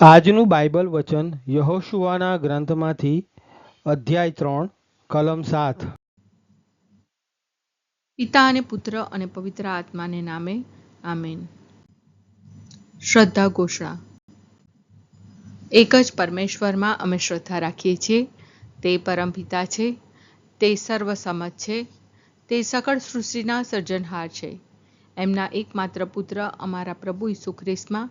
આજનું બાઇબલ વચન યહોશુઆના ગ્રંથમાંથી અધ્યાય ત્રણ, કલમ સાત. પિતા અને પુત્ર અને પવિત્ર આત્માને નામે, આમેન. શ્રદ્ધા ઘોષણા. એક જ પરમેશ્વરમાં અમે શ્રદ્ધા રાખીએ છીએ, તે પરમપિતા છે, તે સર્વસમજ છે, તે સકળ સૃષ્ટિના સર્જનહાર છે. એમના એકમાત્ર પુત્ર અમારા પ્રભુ ઈસુ ખ્રિસ્તમાં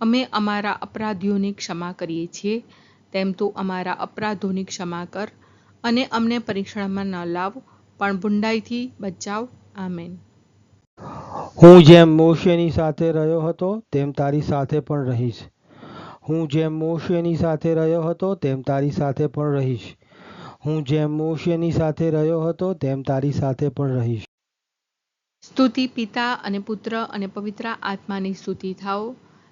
અમે અમારા અપરાધીઓની ક્ષમા કરીએ છીએ. તેમ તું અમારા અપરાધોની ક્ષમા કર અને અમને પરીક્ષણમાં ન લાવ પણ બુંડાઈથી બચાવ. આમેન. હું જેમ મોશેની સાથે રહ્યો હતો તેમ તારી સાથે પણ રહીશ. હું જેમ મોશેની સાથે રહ્યો હતો તેમ તારી સાથે પણ રહીશ. હું જેમ મોશેની સાથે રહ્યો હતો તેમ તારી સાથે પણ રહીશ. સ્તુતિ પિતા અને પુત્ર અને પવિત્ર આત્માની સ્તુતિ થાઓ.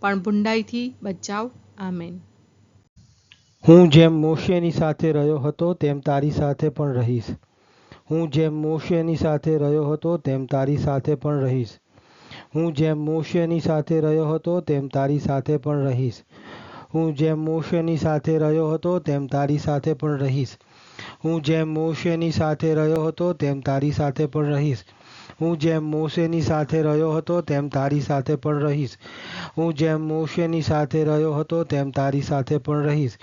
પણ ભૂંડાઈથી બચાવ. આમેન. હું જેમ મોશેની સાથે રહ્યો હતો, તેમ તારી સાથે પણ રહીશ. હું જેમ મોશેની સાથે રહ્યો હતો, તેમ તારી સાથે પણ રહીશ. હું જેમ મોશેની સાથે રહ્યો હતો, તેમ તારી સાથે પણ રહીશ. હું જેમ મોશેની સાથે રહ્યો હતો, તેમ તારી સાથે પણ રહીશ. હું જેમ મોશેની સાથે રહ્યો હતો, તેમ તારી સાથે પણ રહીશ. હું જેમ મોશેની સાથે રહ્યો હતો, તેમ તારી સાથે પણ રહીશ. હું જેમ મોશેની સાથે રહ્યો હતો, તેમ તારી સાથે પણ રહીશ.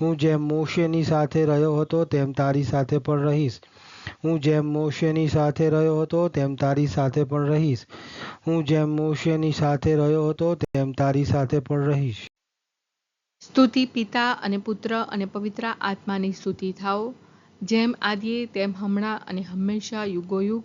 હું જેમ મોશેની સાથે રહ્યો હતો, તેમ તારી સાથે પણ રહીશ. હું જેમ મોશેની સાથે રહ્યો હતો, તેમ તારી સાથે પણ રહીશ. હું જેમ મોશેની સાથે રહ્યો હતો, તેમ તારી સાથે પણ રહીશ. સ્તુતિ પિતા અને પુત્ર અને પવિત્ર આત્માની સ્તુતિ થાઓ. જેમ આદિએ, તેમ હમણાં અને હંમેશા યુગોયુગ.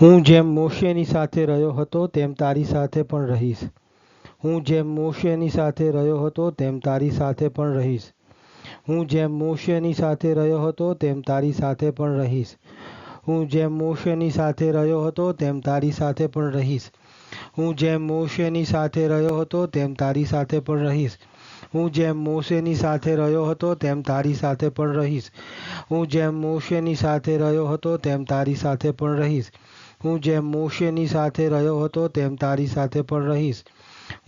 હું જેમ મોશેની સાથે રહ્યો હતો, તેમ તારી સાથે પણ રહીશ. હું જેમ મોશેની સાથે રહ્યો હતો, તેમ તારી સાથે પણ રહીશ. હું જેમ મોશેની સાથે રહ્યો હતો, તેમ તારી સાથે પણ રહીશ. હું જેમ મોશેની સાથે રહ્યો હતો, તેમ તારી સાથે પણ રહીશ. હું જેમ મોશેની સાથે રહ્યો હતો, તેમ તારી સાથે પણ રહીશ. હું જેમ મોશેની સાથે રહ્યો હતો, તેમ તારી સાથે પણ રહીશ. હું જેમ મોશેની સાથે રહ્યો હતો, તેમ તારી સાથે પણ રહીશ. હું જેમ મોશેની સાથે રહ્યો હતો, તેમ તારી સાથે પણ રહીશ.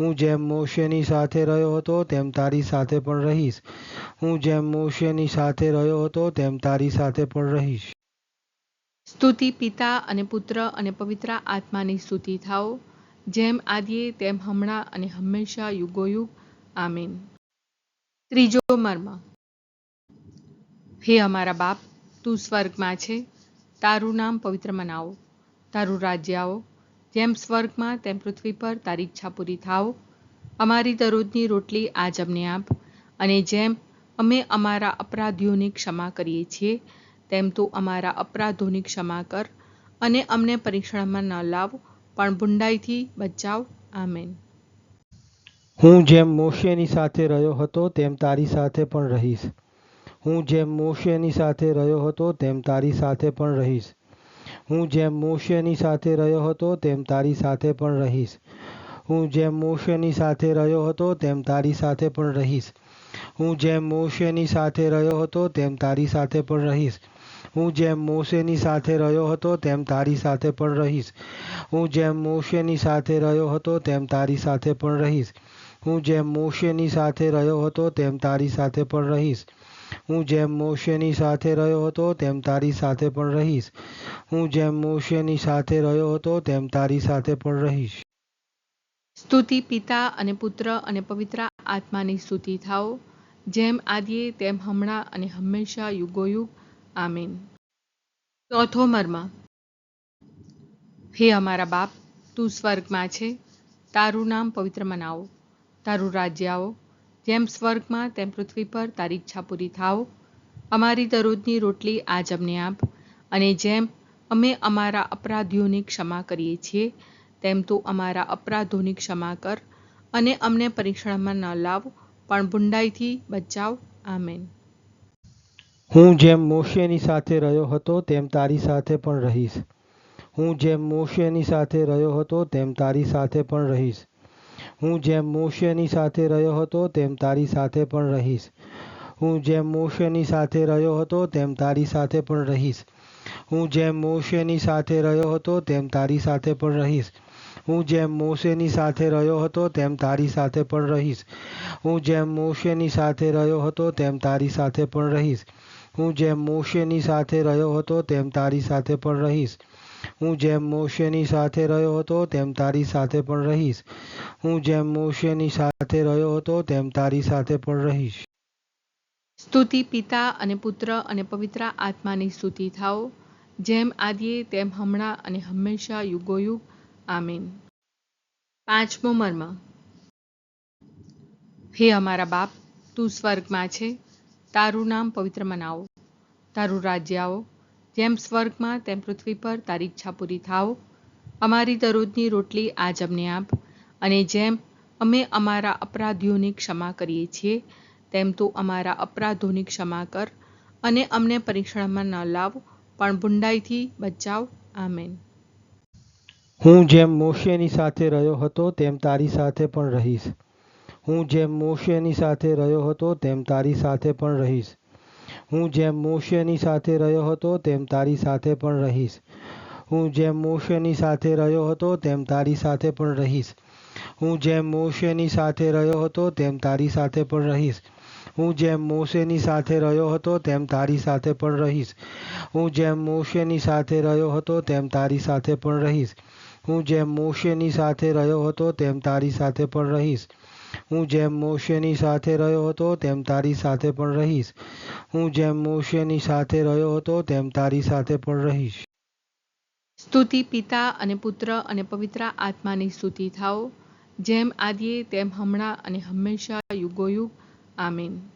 હું જેમ મોશેની સાથે રહ્યો હતો, તેમ તારી સાથે પણ રહીશ. હું જેમ મોશેની સાથે રહ્યો હતો, તેમ તારી સાથે પણ રહીશ. સ્તુતિ પિતા અને પુત્ર અને પવિત્ર આત્માની સ્તુતિ થાઓ. જેમ આદિએ, તેમ હમણાં અને હંમેશા યુગોયુગ. આમીન. ત્રીજો મર્મ. હે અમારા બાપ, તું સ્વર્ગમાં છે. તારું નામ પવિત્ર મનાવો. તારું રાજ્ય આવો. જેમ સ્વર્ગમાં, તેમ પૃથ્વી પર તારી ઈચ્છા પૂરી થાઓ. અમારી દરરોજની રોટલી આજ અમને આપ. અને જેમ અમે અમારા અપરાધીઓની ક્ષમા કરીએ છીએ, તેમ તું અમારા અપરાધોની ક્ષમા કર અને અમને પરીક્ષણમાં ન લાવ, પણ ભૂંડાઈથી બચાવ. આમેન. હું જેમ મોશેની સાથે રહ્યો હતો, તેમ તારી સાથે પણ રહીશ. હું જેમ મોશેની સાથે રહ્યો હતો, તેમ તારી સાથે પણ રહીશ. હું જેમ મોશેની સાથે રહ્યો હતો, તેમ તારી સાથે પણ રહીશ. હું જેમ મોશેની સાથે રહ્યો હતો, તેમ તારી સાથે પણ રહીશ. હું જેમ મોશેની સાથે રહ્યો હતો, તેમ તારી સાથે પણ રહીશ. હું જેમ મોશેની સાથે રહ્યો હતો, તેમ તારી સાથે પણ રહીશ. હું જેમ મોશેની સાથે રહ્યો હતો, તેમ તારી સાથે પણ રહીશ. હું જેમ મોશેની સાથે રહ્યો હતો, તેમ તારી સાથે પણ રહીશ. હું જેમ મોશેની સાથે રહ્યો હતો, તેમ તારી સાથે પણ રહીશ. હું જેમ મોશેની સાથે રહ્યો હતો, તેમ તારી સાથે પણ રહીશ. સ્તુતિ પિતા અને પુત્ર અને પવિત્ર આત્માની સ્તુતિ થાઓ. જેમ આદિએ, તેમ હમણાં અને હંમેશા યુગોયુગ. આમીન. ચોથો મર્મ. હે અમારા બાપ, તું સ્વર્ગમાં છે. તારું નામ પવિત્ર મનાવો. તારું રાજ્ય આવો. જેમ સ્વર્ગમાં, તેમ પૃથ્વી પર તારી ઈચ્છા પૂરી થાવ અમારી દરરોજની રોટલી આજ અમને આપ. અને જેમ અમે અમારા અપરાધીઓની ક્ષમા કરીએ છીએ, તેમ તું અમારા અપરાધોની ક્ષમા કર અને અમને પરીક્ષણમાં ન લાવ, પણ ભૂંડાઈથી બચાવ. આમેન. હું જેમ મોશેની સાથે રહ્યો હતો, તેમ તારી સાથે પણ રહીશ. હું જેમ મોશેની સાથે રહ્યો હતો, તેમ તારી સાથે પણ રહીશ. હું જેમ મોશેની સાથે રહ્યો હતો, તેમ તારી સાથે પણ રહીશ. હું જેમ મોશેની સાથે રહ્યો હતો, તેમ તારી સાથે પણ રહીશ. હું જેમ મોશેની સાથે રહ્યો હતો, તેમ તારી સાથે પણ રહીશ. હું જેમ મોશેની સાથે રહ્યો હતો, તેમ તારી સાથે પણ રહીશ. હું જેમ મોશેની સાથે રહ્યો હતો, તેમ તારી સાથે પણ રહીશ. હું જેમ મોશેની સાથે રહ્યો હતો, તેમ તારી સાથે પણ રહીશ. હું જેમ મોશેની સાથે રહ્યો હતો, તેમ તારી સાથે પણ રહીશ. હું જેમ મોશેની સાથે રહ્યો હતો, તેમ તારી સાથે પણ રહીશ. સ્તુતિ પિતા અને પુત્ર અને પવિત્ર આત્માની સ્તુતિ થાઓ. જેમ આદિએ, તેમ હમણાં અને હંમેશા યુગોયુગ. આમીન. પાંચમો મર્મ. હે અમારા બાપ, તું સ્વર્ગમાં છે. તારું નામ પવિત્ર મનાવો. તારું રાજ્ય આવો. જેમ સ્વર્ગમાં, તેમ પૃથ્વી પર તારી ઈચ્છા પૂરી થાઓ. અમારી દરરોજની રોટલી આજ અમને આપ. અને જેમ અમે અમારા અપરાધીઓની ક્ષમા કરીએ છીએ, તેમ તું અમારા અપરાધોની ક્ષમા કર અને અમને પરીક્ષણમાં ન લાવ, પણ ભૂંડાઈથી બચાવ. આમેન. હું જેમ મોશેની સાથે રહ્યો હતો, તેમ તારી સાથે પણ રહીશ. હું જેમ મોશેની સાથે રહ્યો હતો, તેમ તારી સાથે પણ રહીશ. હું જેમ મોશેની સાથે રહ્યો હતો, તેમ તારી સાથે પણ રહીશ. હું જેમ મોશેની સાથે રહ્યો હતો, તેમ તારી સાથે પણ રહીશ. હું જેમ મોશેની સાથે રહ્યો હતો, તેમ તારી સાથે પણ રહીશ. હું જેમ મોશેની સાથે રહ્યો હતો, તેમ તારી સાથે પણ રહીશ. હું જેમ મોશેની સાથે રહ્યો હતો, તેમ તારી સાથે પણ રહીશ. હું જેમ મોશેની સાથે રહ્યો હતો, તેમ તારી સાથે પણ રહીશ. હું જેમ મોશેની સાથે રહ્યો હતો, તેમ તારી સાથે પણ રહીશ. હું જેમ મોશેની સાથે રહ્યો હતો, તેમ તારી સાથે પણ રહીશ. સ્તુતિ પિતા અને પુત્ર અને પવિત્ર આત્માની સ્તુતિ થાઓ. જેમ આદિએ, તેમ હમણાં અને હંમેશા યુગોયુગ. આમીન.